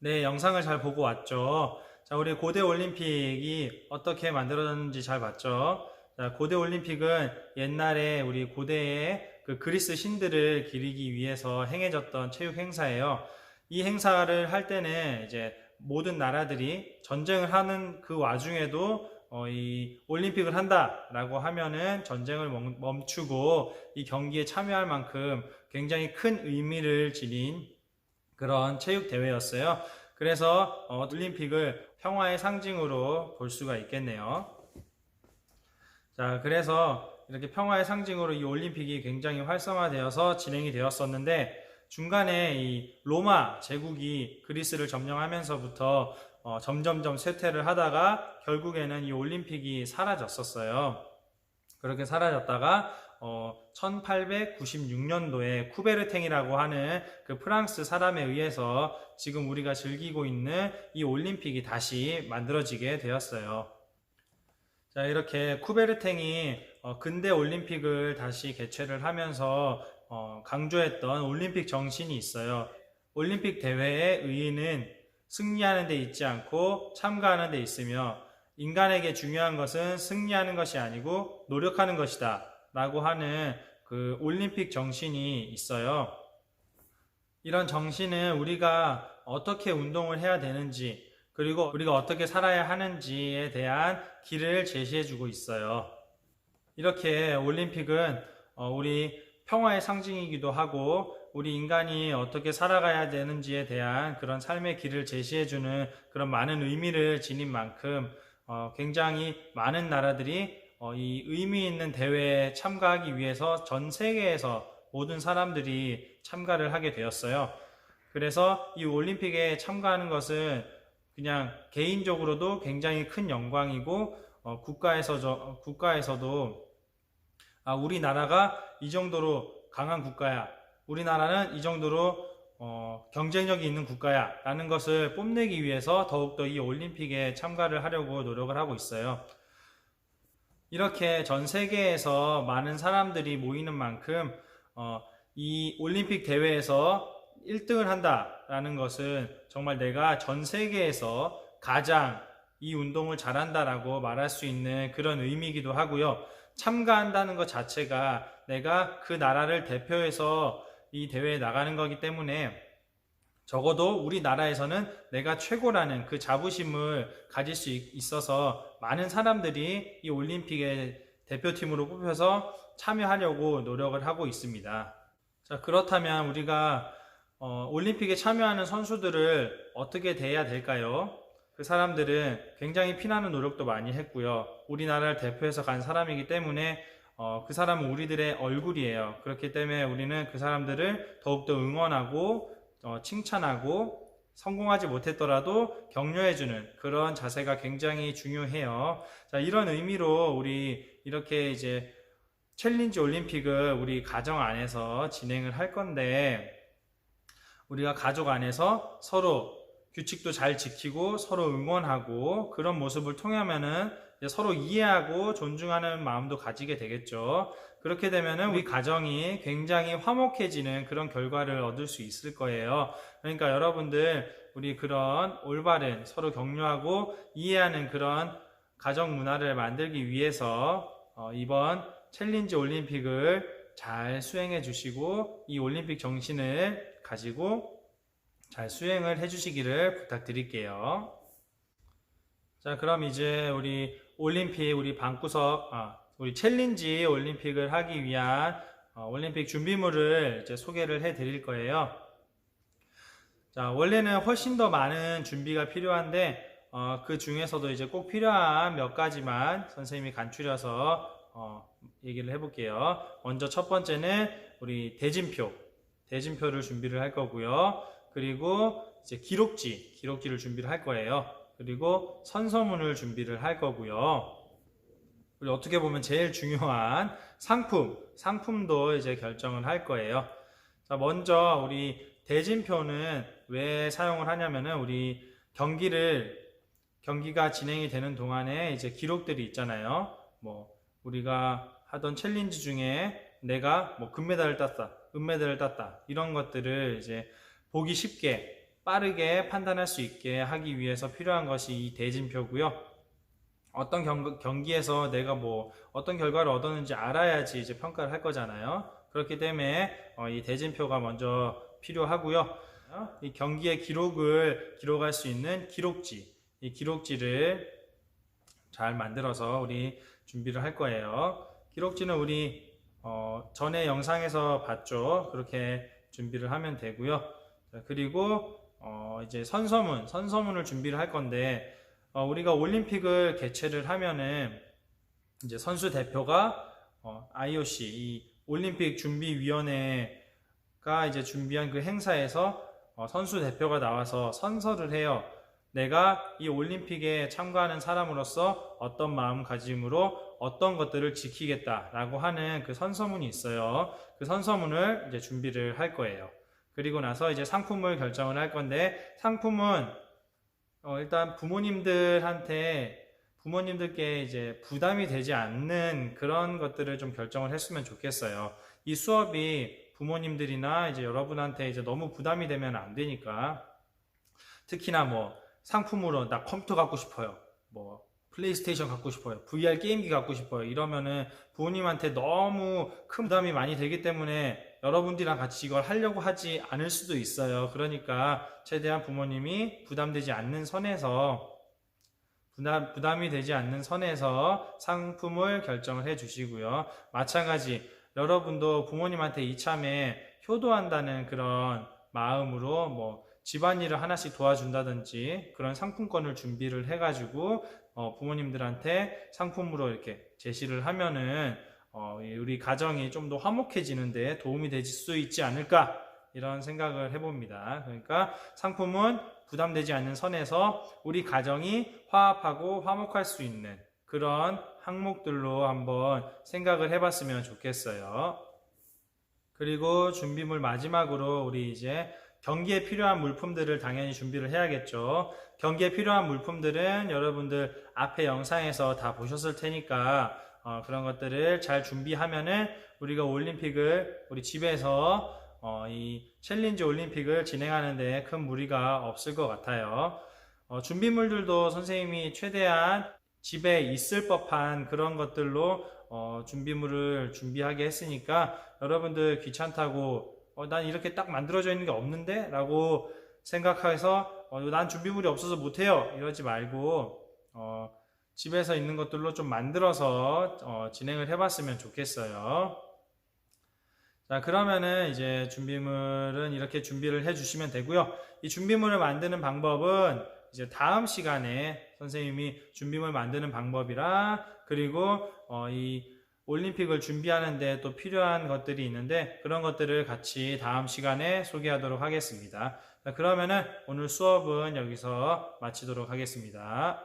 네, 영상을 잘 보고 왔죠. 자, 우리 고대 올림픽이 어떻게 만들어졌는지 잘 봤죠. 자, 고대 올림픽은 옛날에 우리 고대의 그 그리스 신들을 기리기 위해서 행해졌던 체육 행사예요. 이 행사를 할 때는 이제 모든 나라들이 전쟁을 하는 그 와중에도 어, 이 올림픽을 한다라고 하면은 전쟁을 멈- 멈추고 이 경기에 참여할 만큼 굉장히 큰 의미를 지닌 그런 체육 대회였어요. 그래서 어, 올림픽을 평화의 상징으로 볼 수가 있겠네요. 자, 그래서 이렇게 평화의 상징으로 이 올림픽이 굉장히 활성화되어서 진행이 되었었는데 중간에 이 로마 제국이 그리스를 점령하면서부터 어, 점점점 쇠퇴를 하다가 결국에는 이 올림픽이 사라졌었어요. 그렇게 사라졌다가 어, 1896년도에 쿠베르탱이라고 하는 그 프랑스 사람에 의해서 지금 우리가 즐기고 있는 이 올림픽이 다시 만들어지게 되었어요. 자, 이렇게 쿠베르탱이 어, 근대 올림픽을 다시 개최를 하면서 어, 강조했던 올림픽 정신이 있어요. 올림픽 대회의 의의는 승리하는 데 있지 않고 참가하는 데 있으며 인간에게 중요한 것은 승리하는 것이 아니고 노력하는 것이다. 라고 하는 그 올림픽 정신이 있어요. 이런 정신은 우리가 어떻게 운동을 해야 되는지, 그리고 우리가 어떻게 살아야 하는지에 대한 길을 제시해 주고 있어요. 이렇게 올림픽은 어, 우리 평화의 상징이기도 하고, 우리 인간이 어떻게 살아가야 되는지에 대한 그런 삶의 길을 제시해 주는 그런 많은 의미를 지닌 만큼 어, 굉장히 많은 나라들이 어, 이 의미 있는 대회에 참가하기 위해서 전 세계에서 모든 사람들이 참가를 하게 되었어요. 그래서 이 올림픽에 참가하는 것은 그냥 개인적으로도 굉장히 큰 영광이고 어, 국가에서 저, 국가에서도 아, 우리나라가 이 정도로 강한 국가야. 우리나라는 이 정도로 어, 경쟁력이 있는 국가야. 라는 것을 뽐내기 위해서 더욱더 이 올림픽에 참가를 하려고 노력을 하고 있어요. 이렇게 전 세계에서 많은 사람들이 모이는 만큼 어, 이 올림픽 대회에서 1등을 한다라는 것은 정말 내가 전 세계에서 가장 이 운동을 잘한다라고 말할 수 있는 그런 의미이기도 하고요. 참가한다는 것 자체가 내가 그 나라를 대표해서 이 대회에 나가는 거기 때문에 적어도 우리나라에서는 내가 최고라는 그 자부심을 가질 수 있- 있어서 많은 사람들이 이 올림픽의 대표팀으로 뽑혀서 참여하려고 노력을 하고 있습니다. 자, 그렇다면 우리가 어, 올림픽에 참여하는 선수들을 어떻게 대해야 될까요? 그 사람들은 굉장히 피나는 노력도 많이 했고요. 우리나라를 대표해서 간 사람이기 때문에 어, 그 사람은 우리들의 얼굴이에요. 그렇기 때문에 우리는 그 사람들을 더욱더 응원하고 어, 칭찬하고 성공하지 못했더라도 격려해주는 그런 자세가 굉장히 중요해요. 자, 이런 의미로 우리 이렇게 이제 챌린지 올림픽을 우리 가정 안에서 진행을 할 건데, 우리가 가족 안에서 서로 규칙도 잘 지키고 서로 응원하고 그런 모습을 통하면은 서로 이해하고 존중하는 마음도 가지게 되겠죠. 그렇게 되면은 우리 가정이 굉장히 화목해지는 그런 결과를 얻을 수 있을 거예요. 그러니까 여러분들 우리 그런 올바른 서로 격려하고 이해하는 그런 가정 문화를 만들기 위해서 어, 이번 챌린지 올림픽을 잘 수행해 주시고 이 올림픽 정신을 가지고 잘 수행을 해 주시기를 부탁드릴게요. 자, 그럼 이제 우리 올림픽, 우리 방구석, 아, 우리 챌린지 올림픽을 하기 위한 어, 올림픽 준비물을 이제 소개를 해 드릴 거예요. 자, 원래는 훨씬 더 많은 준비가 필요한데, 어, 그 중에서도 이제 꼭 필요한 몇 가지만 선생님이 간추려서 어, 얘기를 해볼게요. 먼저 첫 번째는 우리 대진표, 대진표를 준비를 할 거고요. 그리고 이제 기록지, 기록지를 준비를 할 거예요. 그리고 선서문을 준비를 할 거고요. 그리고 어떻게 보면 제일 중요한 상품, 상품도 이제 결정을 할 거예요. 자, 먼저 우리 대진표는 왜 사용을 하냐면은 우리 경기를 경기가 진행이 되는 동안에 이제 기록들이 있잖아요. 뭐 우리가 하던 챌린지 중에 내가 뭐 금메달을 땄다, 은메달을 땄다 이런 것들을 이제 보기 쉽게 빠르게 판단할 수 있게 하기 위해서 필요한 것이 이 대진표고요. 어떤 경, 경기에서 내가 뭐 어떤 결과를 얻었는지 알아야지 이제 평가를 할 거잖아요. 그렇기 때문에 어, 이 대진표가 먼저 필요하고요. 이 경기의 기록을 기록할 수 있는 기록지, 이 기록지를 잘 만들어서 우리 준비를 할 거예요. 기록지는 우리 어, 전에 영상에서 봤죠. 그렇게 준비를 하면 되고요. 자, 그리고 어, 이제 선서문, 선서문을 준비를 할 건데 어, 우리가 올림픽을 개최를 하면은 이제 선수 대표가 어, IOC 이 올림픽 준비위원회가 이제 준비한 그 행사에서 어, 선수 대표가 나와서 선서를 해요. 내가 이 올림픽에 참가하는 사람으로서 어떤 마음가짐으로 어떤 것들을 지키겠다라고 하는 그 선서문이 있어요. 그 선서문을 이제 준비를 할 거예요. 그리고 나서 이제 상품을 결정을 할 건데 상품은 어, 일단 부모님들한테 부모님들께 이제 부담이 되지 않는 그런 것들을 좀 결정을 했으면 좋겠어요. 이 수업이 부모님들이나 이제 여러분한테 이제 너무 부담이 되면 안 되니까 특히나 뭐 상품으로 나 컴퓨터 갖고 싶어요. 뭐 플레이스테이션 갖고 싶어요. VR 게임기 갖고 싶어요. 이러면은 부모님한테 너무 큰 부담이 많이 되기 때문에 여러분들이랑 같이 이걸 하려고 하지 않을 수도 있어요. 그러니까 최대한 부모님이 부담되지 않는 선에서 부담, 부담이 되지 않는 선에서 상품을 결정을 해 주시고요. 마찬가지 여러분도 부모님한테 이참에 효도한다는 그런 마음으로 뭐 집안일을 하나씩 도와준다든지 그런 상품권을 준비를 해가지고 어, 부모님들한테 상품으로 이렇게 제시를 하면은 우리 가정이 좀 더 화목해지는데 도움이 될 수 있지 않을까 이런 생각을 해봅니다. 그러니까 상품은 부담되지 않는 선에서 우리 가정이 화합하고 화목할 수 있는 그런 항목들로 한번 생각을 해봤으면 좋겠어요. 그리고 준비물 마지막으로 우리 이제 경기에 필요한 물품들을 당연히 준비를 해야겠죠. 경기에 필요한 물품들은 여러분들 앞에 영상에서 다 보셨을 테니까 어, 그런 것들을 잘 준비하면은 우리가 올림픽을 우리 집에서 어, 이 챌린지 올림픽을 진행하는데 큰 무리가 없을 것 같아요. 어, 준비물들도 선생님이 최대한 집에 있을 법한 그런 것들로 어, 준비물을 준비하게 했으니까 여러분들 귀찮다고 어, 난 이렇게 딱 만들어져 있는 게 없는데? 라고 생각해서 어, 난 준비물이 없어서 못해요. 이러지 말고 어, 집에서 있는 것들로 좀 만들어서 어, 진행을 해봤으면 좋겠어요. 자, 그러면은 이제 준비물은 이렇게 준비를 해주시면 되고요. 이 준비물을 만드는 방법은 이제 다음 시간에 선생님이 준비물 만드는 방법이랑 그리고 어, 이 올림픽을 준비하는데 또 필요한 것들이 있는데 그런 것들을 같이 다음 시간에 소개하도록 하겠습니다. 자, 그러면은 오늘 수업은 여기서 마치도록 하겠습니다.